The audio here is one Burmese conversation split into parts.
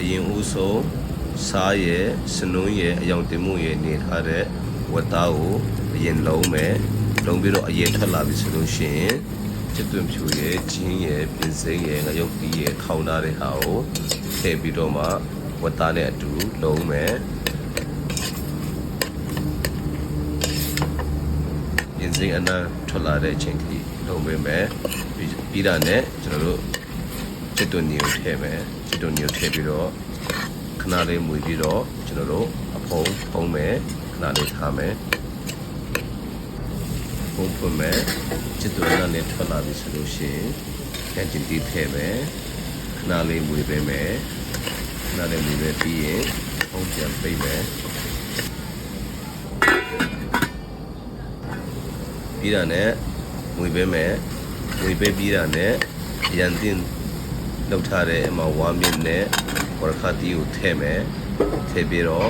အရင်ဦးဆုံးစားရဲ့စနုံးရဲ့အယောင်တင်မှုရဲ့နေထားတဲ့ဝတ်သားကိုအရင်လုံးမယ်လုံးပြီးတော့အရင်ထွက်လာပြီဆိုလို့ရှိရင်ချစ်သွင်းဖြူရဲ့ဂျင်းရဲ့ပြင်စိမ့်ရဲ့ငရုတ်တီးရဲ့ခေါင်းသားတဲ့ဟာကိုထည့်ပြီးတော့မှဝတ်သားနဲ့အတူလုံးမယ်ပြင်စိမ့်အနံထွက်လာတဲ့အချိန်ကြီးလုံးပေးမယ်ပြီးပြီးတာနဲ့ကျွန်တော်တို့ ချစ်တွနီကိုထည့်မယ်ချစ်တွနီကိုထည့်ပြီးတော့ခဏလေးမွေပြီးတော့ကျွန်တော်တို့အဖုံးဖုံးမယ်ခဏလေးထားမယ်ဖုံးဖွင့်မယ်ချစ်တွနနဲ့ထွက်လာပြီဆိုလို့ရှိရင်ကန်ကျင်တီထည့်မယ်ခဏလေးမွေပေးမယ်ခဏလေးမွေပေးပြီးရင်ဖုံးပြန်ပိတ်မယ်ပြီးတာနဲ့မွေပေးမယ်မွေပေးပြီးတာနဲ့ရန်တင် လောက်ထားတဲ့အမဝါမြင့်နဲ့ဝရခတီကိုထည့်မယ်ထည့်ပြီးတော့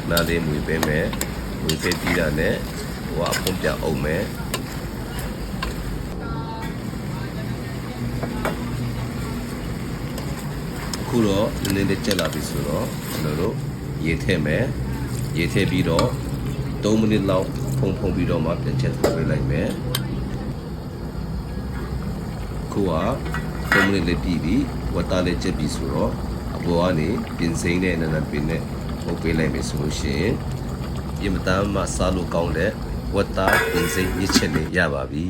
ခဏလေးမွေပေးမယ်မွေပေးပြီးတာနဲ့ဟိုအဖုံးပြအောင်မယ်အခုတော့နည်းနည်းလေးကြက်လာပြီဆိုတော့ကျွန်တော်တို့ရေထည့်မယ်ရေထည့်ပြီးတော့3မိနစ်လောက်ဖုံဖုံပြီးတော့မှပြန်ချက်ထားပေးလိုက်မယ်ခုက 3မိနစ်လေးပြည့်ပြီဝတ်သားလေးချက်ပြီဆိုတော့အပေါ်ကနေပြင်စိမ့်တဲ့နန်းနန်းပင်နဲ့ပုတ်ပေးလိုက်မယ်ဆိုလို့ရှိရင်ပြင်မတမ်းမှစားလို့ကောင်းတဲ့ဝတ်သားပြင်စိမ့်ညစ်ချက်လေးရပါပြီ